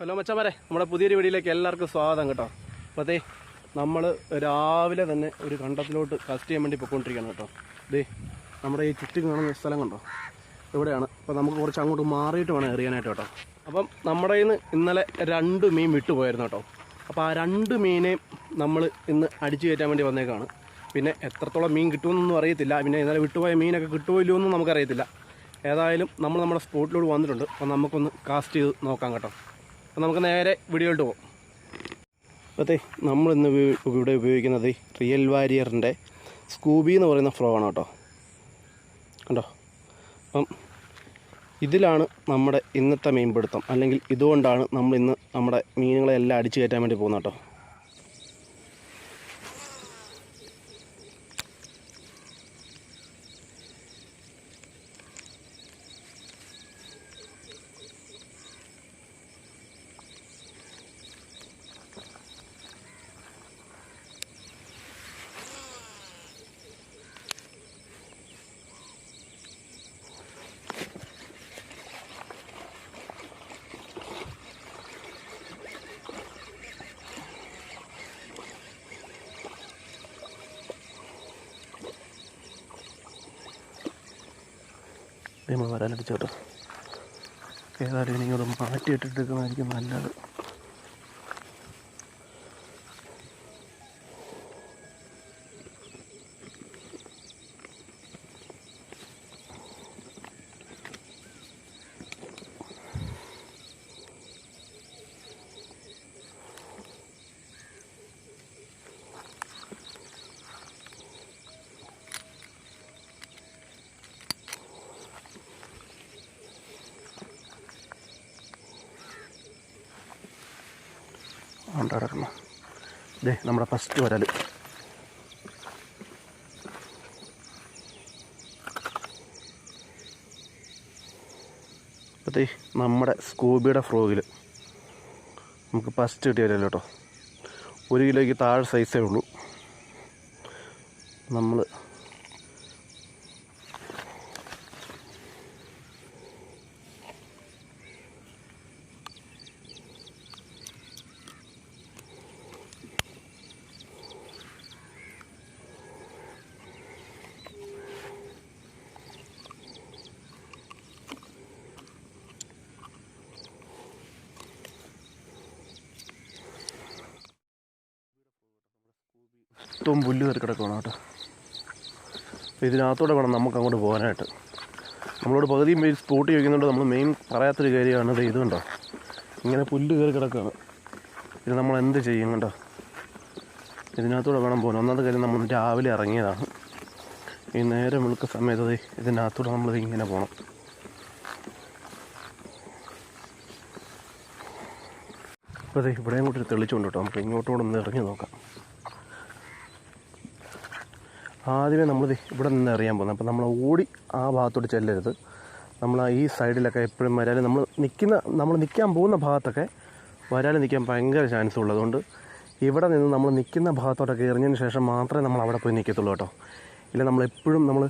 Hello മച്ചാമാരെ നമ്മുടെ പുതിയൊരു വീഡിയോയിലേക്ക് എല്ലാവർക്കും സ്വാഗതം കേട്ടോ. അപ്പോൾ നമ്മൾ രാവിലെ തന്നെ ഒരു കണ്ടത്തിലോട്ട് കസ്റ്റ് ചെയ്യാൻ വേണ്ടി പൊയ്ക്കൊണ്ടിരിക്കുകയാണ് കേട്ടോ. ദേ നമ്മുടെ ഈ ചുറ്റും കാണുന്ന സ്ഥലം കണ്ടോ? ഇവിടെയാണ്. അപ്പോൾ നമുക്ക് കുറച്ച് അങ്ങോട്ട് മാറിയിട്ട് വേണം എറിയാനായിട്ട് കേട്ടോ. അപ്പം നമ്മുടെ ഇന്ന് ഇന്നലെ രണ്ട് മീൻ വിട്ടുപോയായിരുന്നു കേട്ടോ. അപ്പോൾ ആ രണ്ട് മീനെയും നമ്മൾ ഇന്ന് അടിച്ചു കയറ്റാൻ വേണ്ടി വന്നേക്കാണ്. പിന്നെ എത്രത്തോളം മീൻ കിട്ടുമെന്നൊന്നും അറിയത്തില്ല. പിന്നെ ഇന്നലെ വിട്ടുപോയ മീനൊക്കെ കിട്ടുമോ എന്നും നമുക്കറിയത്തില്ല. ഏതായാലും നമ്മൾ നമ്മുടെ സ്പോട്ടിലോട്ട് വന്നിട്ടുണ്ട്. അപ്പോൾ നമുക്കൊന്ന് കാസ്റ്റ് ചെയ്ത് നോക്കാം കേട്ടോ. അപ്പോൾ നമുക്ക് നേരെ വീഡിയോയിലോട്ട് പോകും അതെ നമ്മൾ ഇന്ന് ഇവിടെ ഉപയോഗിക്കുന്നത് റിയൽ വാരിയറിന്റെ സ്കൂബി എന്ന് പറയുന്ന ഫ്രോ ആണ് കേട്ടോ. കണ്ടോ? അപ്പം ഇതിലാണ് നമ്മുടെ ഇന്നത്തെ മീൻപിടുത്തം. അല്ലെങ്കിൽ ഇതുകൊണ്ടാണ് നമ്മൾ ഇന്ന് നമ്മുടെ മീനുകളെല്ലാം അടിച്ചു കയറ്റാൻ വേണ്ടി പോകുന്നത് കേട്ടോ. നമ്മൾ വരാനടിച്ചോട്ടോ ഏതായാലും ഇനി അത് മാറ്റിയിട്ടിട്ടെടുക്കുന്നതായിരിക്കും നല്ലത്. ഉണ്ട് കിടക്കണം ദേ നമ്മുടെ ഫസ്റ്റ് വരൽ അപ്പത്തേ നമ്മുടെ സ്കൂബിയുടെ ഫ്രോഗിൽ നമുക്ക് ഫസ്റ്റ് കിട്ടിയ വരല്ലോ കേട്ടോ? ഒരു കിലോയ്ക്ക് താഴെ സൈസേ ഉള്ളൂ. നമ്മൾ മൊത്തവും പുല്ല് കയറി കിടക്കണം കേട്ടോ. ഇതിനകത്തൂടെ വേണം നമുക്ക് അങ്ങോട്ട് പോകാനായിട്ട്. നമ്മളോട് പകുതിയും പേര് സ്പോട്ട് ചോദിക്കുന്നുണ്ട്. നമ്മൾ മെയിൻ പറയാത്തൊരു കാര്യമാണ് ഇത് ഇതുകൊണ്ടോ കണ്ടോ? ഇങ്ങനെ പുല്ല് കയറി കിടക്കുകയാണ്. ഇത് നമ്മൾ എന്ത് ചെയ്യും കണ്ടോ? ഇതിനകത്തൂടെ വേണം പോകാൻ. ഒന്നാമത്തെ കാര്യം നമ്മൾ രാവിലെ ഇറങ്ങിയതാണ്. ഈ നേരം വിളിക്ക സമയത്ത് ഇതിനകത്തൂടെ നമ്മൾ ഇങ്ങനെ പോകണം. അതെ ഇവിടെയും കൂടി തെളിച്ചുകൊണ്ട് കേട്ടോ. നമുക്ക് ഇങ്ങോട്ടുകൂടെ ഒന്ന് ഇറങ്ങി നോക്കാം. ആദ്യമേ നമ്മൾ ഇവിടെ നിന്ന് അറിയാൻ പോകുന്നത്. അപ്പോൾ നമ്മൾ ഓടി ആ ഭാഗത്തോട്ട് ചെല്ലരുത്. നമ്മൾ ഈ സൈഡിലൊക്കെ എപ്പോഴും വരാൽ നമ്മൾ നിൽക്കുന്ന നമ്മൾ നിൽക്കാൻ പോകുന്ന ഭാഗത്തൊക്കെ വരാൽ നിൽക്കാൻ ഭയങ്കര ചാൻസ് ഉള്ളതുകൊണ്ട് ഇവിടെ നിന്ന് നമ്മൾ നിൽക്കുന്ന ഭാഗത്തോട്ടൊക്കെ എറിഞ്ഞതിന് ശേഷം മാത്രമേ നമ്മൾ അവിടെ പോയി നിൽക്കത്തുള്ളൂ കേട്ടോ. ഇല്ല നമ്മൾ എപ്പോഴും നമ്മൾ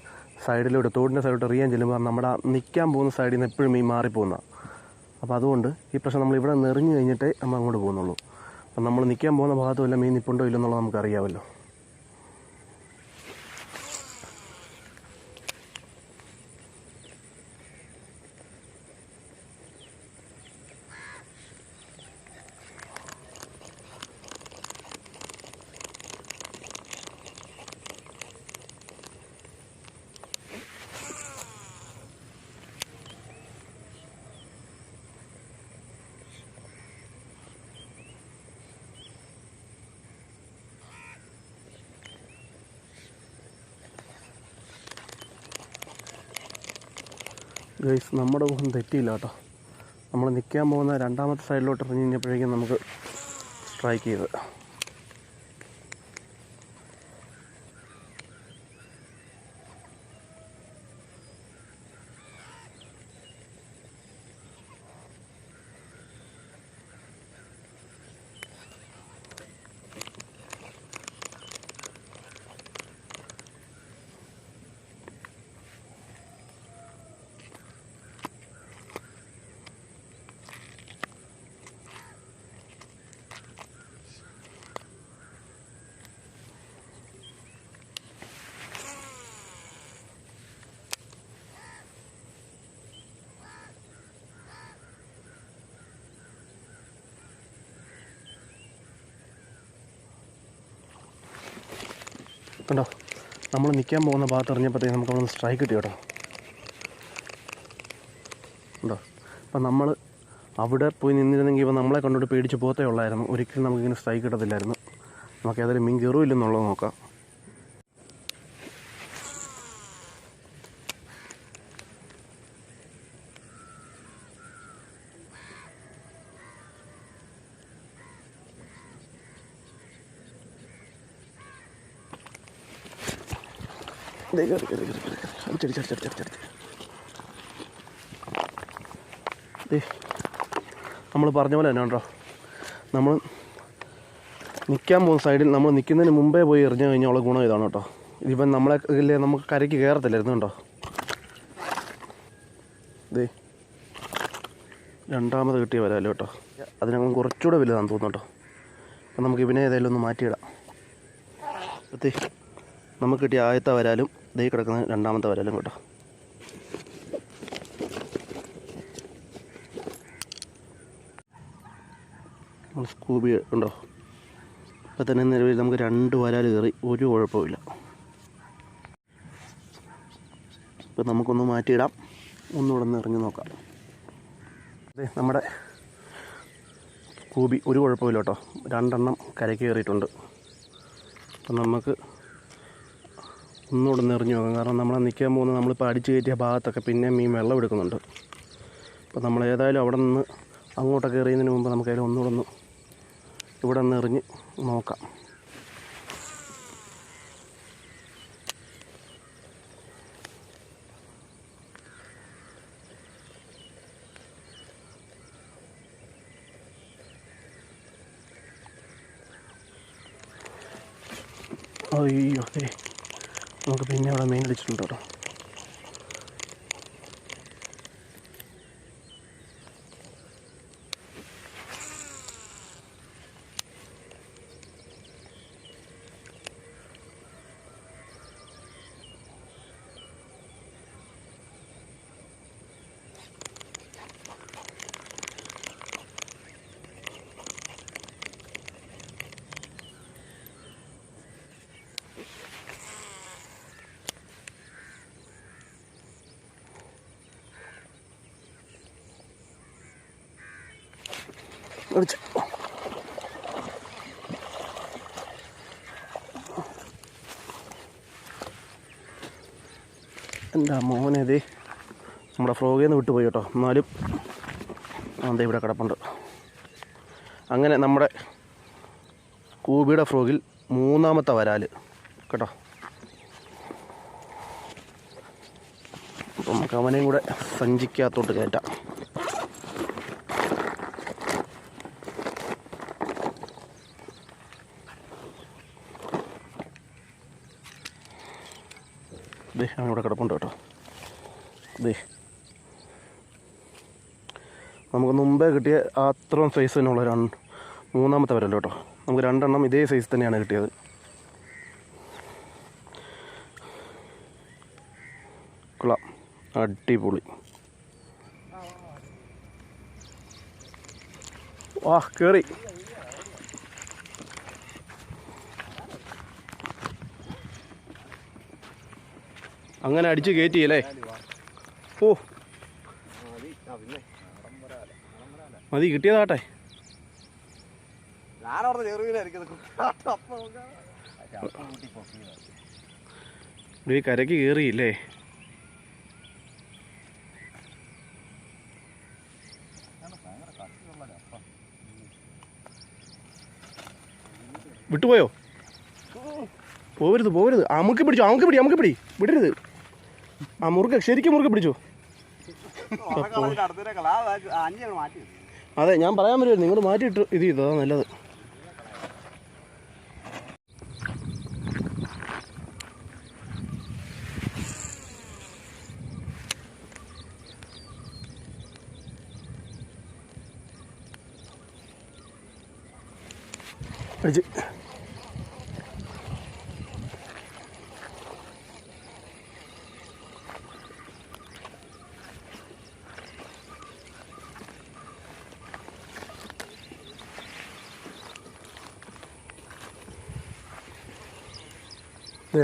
സൈഡിലോട്ട് തോടിന്റെ സൈഡിലോട്ട് എറിയാൻ ചെല്ലുമ്പോൾ നമ്മുടെ നിൽക്കാൻ പോകുന്ന സൈഡിൽ നിന്ന് എപ്പോഴും ഈ മാറിപ്പോകുന്ന അപ്പോൾ അതുകൊണ്ട് ഈ പ്രശ്നം നമ്മൾ ഇവിടെ നിറഞ്ഞു കഴിഞ്ഞിട്ടേ നമ്മൾ അങ്ങോട്ട് പോകുന്നുള്ളൂ. അപ്പം നമ്മൾ നിൽക്കാൻ പോകുന്ന ഭാഗത്തും വല്ല മീൻ നിൽപ്പുണ്ടോ ഇല്ലെന്നുള്ളത് നമുക്കറിയാമല്ലോ ഗൈസ് നമ്മുടെ മുഖം തെറ്റിയില്ല കേട്ടോ. നമ്മൾ നിൽക്കാൻ പോകുന്ന രണ്ടാമത്തെ സൈഡിലോട്ട് ഇറങ്ങി കഴിഞ്ഞപ്പോഴേക്കും നമുക്ക് സ്ട്രൈക്ക് ചെയ്ത്. കണ്ടോ? നമ്മൾ നിൽക്കാൻ പോകുന്ന ഭാഗത്ത് എറിഞ്ഞപ്പോഴത്തേക്ക് നമുക്ക് അവിടെ സ്ട്രൈക്ക് കിട്ടി കേട്ടോ. ഉണ്ടോ അപ്പം നമ്മൾ അവിടെ പോയി നിന്നിരുന്നെങ്കിൽ ഇപ്പോൾ നമ്മളെ കണ്ടോട്ട് പേടിച്ച് പോകത്തേ ഉള്ളായിരുന്നു. ഒരിക്കലും നമുക്കിങ്ങനെ സ്ട്രൈക്ക് കിട്ടത്തില്ലായിരുന്നു. നമുക്ക് ഏതായാലും മീൻ കയറുമില്ലെന്നുള്ളത് നോക്കാം. ദേ നമ്മൾ പറഞ്ഞ പോലെ തന്നെ ഉണ്ടോ നമ്മൾ നിൽക്കാൻ പോകുന്ന സൈഡിൽ നമ്മൾ നിൽക്കുന്നതിന് മുമ്പേ പോയി എറിഞ്ഞു കഴിഞ്ഞാൽ ഉള്ള ഗുണം ഇതാണ് കേട്ടോ. ഇതിപ്പം നമ്മളെ ഇല്ലേ നമുക്ക് കരയ്ക്ക് കയറത്തില്ലായിരുന്നു കേട്ടോ ദേ രണ്ടാമത് കിട്ടിയ വരാലോ കേട്ടോ. അതിനകം കുറച്ചുകൂടെ വലുതാണെന്ന് തോന്നുന്നു കേട്ടോ. അപ്പം നമുക്ക് ഇവനെ ഏതായാലും ഒന്ന് മാറ്റിയിടാം. നമുക്ക് കിട്ടിയ ആദ്യത്തെ വരാലും ദേ കിടക്കുന്ന രണ്ടാമത്തെ വരലും കേട്ടോ. സ്കൂബി ഉണ്ടോ? ഇപ്പം തന്നെ നിലവിൽ നമുക്ക് രണ്ട് വരാൽ കയറി ഒരു കുഴപ്പമില്ല. ഇപ്പം നമുക്കൊന്ന് മാറ്റിയിടാം. ഒന്നുകൂടെ ഒന്ന് ഇറങ്ങി നോക്കാം. അതെ നമ്മുടെ കൂബി ഒരു കുഴപ്പമില്ല കേട്ടോ. രണ്ടെണ്ണം കരയ്ക്ക് കയറിയിട്ടുണ്ട്. അപ്പം നമുക്ക് ഒന്നുകൂടെ നിറഞ്ഞു നോക്കാം കാരണം നമ്മൾ നിൽക്കാൻ പോകുന്ന നമ്മളിപ്പോൾ അടിച്ചു കയറ്റിയ ഭാഗത്തൊക്കെ പിന്നെ മീൻ വെള്ളം എടുക്കുന്നുണ്ട്. അപ്പോൾ നമ്മൾ ഏതായാലും അവിടെ നിന്ന് അങ്ങോട്ടൊക്കെ എറിയുന്നതിന് മുമ്പ് നമുക്ക് അതിൽ ഒന്നുകൂടെ ഒന്ന് ഇവിടെ നിന്ന് എറിഞ്ഞ് നോക്കാം. അയ്യോ അതെ നമുക്ക് പിന്നെ അവിടെ മെയിൻ അടിച്ചിട്ടുണ്ട് കേട്ടോ അടിച്ച് എന്റെ മോനെ നമ്മുടെ ഫ്രോഗിൽ നിന്ന് വിട്ടുപോയി കേട്ടോ. എന്നാലും അതെ ഇവിടെ കിടപ്പുണ്ട്. അങ്ങനെ നമ്മുടെ കൂബിയുടെ ഫ്രോഗിൽ മൂന്നാമത്തെ വരാൽ. കേട്ടോ? അപ്പം നമുക്ക് അവനെയും കൂടെ സഞ്ചിക്കകത്തോട്ട് കയറ്റാം. ദേ ഇവിടെ കിടപ്പുണ്ട് കേട്ടോ. ദേ. നമുക്ക് മുമ്പേ കിട്ടിയ അത്രയും സൈസ് തന്നെയുള്ള രണ്ട് മൂന്നാമത്തെ വരല്ലോ കേട്ടോ. നമുക്ക് രണ്ടെണ്ണം ഇതേ സൈസ് തന്നെയാണ് കിട്ടിയത്. കുള അടിപൊളി. വാ കയറി അങ്ങനെ അടിച്ച് കയറ്റിയല്ലേ ഓ. മതി കിട്ടിയതാട്ടെ ഈ കരയ്ക്ക് കയറിയില്ലേ വിട്ടുപോയോ? പോവരുത് പോവരുത്. അമുക്ക് പിടിച്ചോ അമുക്ക് പിടി അമുക്ക് പിടി. വിടരുത്. ആ മുറുക്ക് ശരിക്കും മുറുക്ക് പിടിച്ചു? അതെ ഞാൻ പറയാൻ പറ്റുമല്ലോ നിങ്ങൾ മാറ്റിയിട്ട് ഇത് ചെയ്തു അതാ നല്ലത്. അടിച്ച്.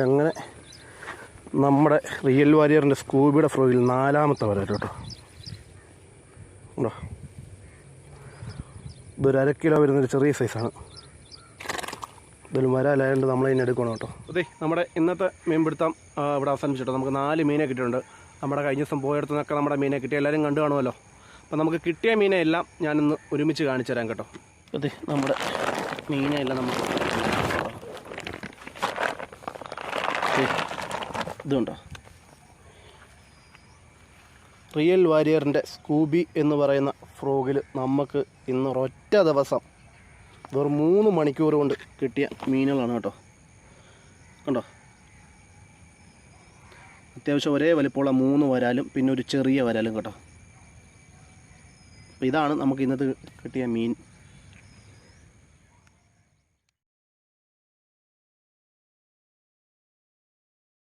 അങ്ങനെ നമ്മുടെ റിയൽ വാരിയറിന്റെ സ്കൂബിയുടെ ഫ്രോയിൽ നാലാമത്തെ വര കേട്ടോ. ഉണ്ടോ? ഇതൊരു അര കിലോ വരുന്നൊരു ചെറിയ സൈസാണ്. ഇതിൽ വരാലായതുകൊണ്ട് നമ്മൾ ഇതിനെ എടുക്കണം കേട്ടോ. അതെ നമ്മുടെ ഇന്നത്തെ മീൻ പിടുത്തം ഇവിടെ അവസാനിച്ചിട്ടോ നമുക്ക് നാല് മീനെ കിട്ടിയിട്ടുണ്ട്. നമ്മുടെ കഴിഞ്ഞ ദിവസം പോയടത്തു നിന്നൊക്കെ നമ്മുടെ മീനെ കിട്ടി എല്ലാവരും കണ്ടു കാണുമല്ലോ. അപ്പോൾ നമുക്ക് കിട്ടിയ മീനെ എല്ലാം ഞാനിന്ന് ഒരുമിച്ച് കാണിച്ചു തരാം കേട്ടോ. അതെ നമ്മുടെ മീനെ എല്ലാം നമുക്ക് ഇതുണ്ടോ? റിയൽ വാരിയറിന്റെ സ്കൂബി എന്ന് പറയുന്ന ഫ്രോഗിൽ നമുക്ക് ഇന്ന് ഒരൊറ്റ ദിവസം വെറും മൂന്ന് മണിക്കൂർ കൊണ്ട് കിട്ടിയ മീനുകളാണ് കേട്ടോ. കണ്ടോ? അത്യാവശ്യം ഒരേ വലിപ്പമുള്ള മൂന്ന് വരാലും പിന്നെ ഒരു ചെറിയ വരാലും കേട്ടോ. അപ്പോൾ ഇതാണ് നമുക്ക് ഇന്നത്തെ കിട്ടിയ മീൻ.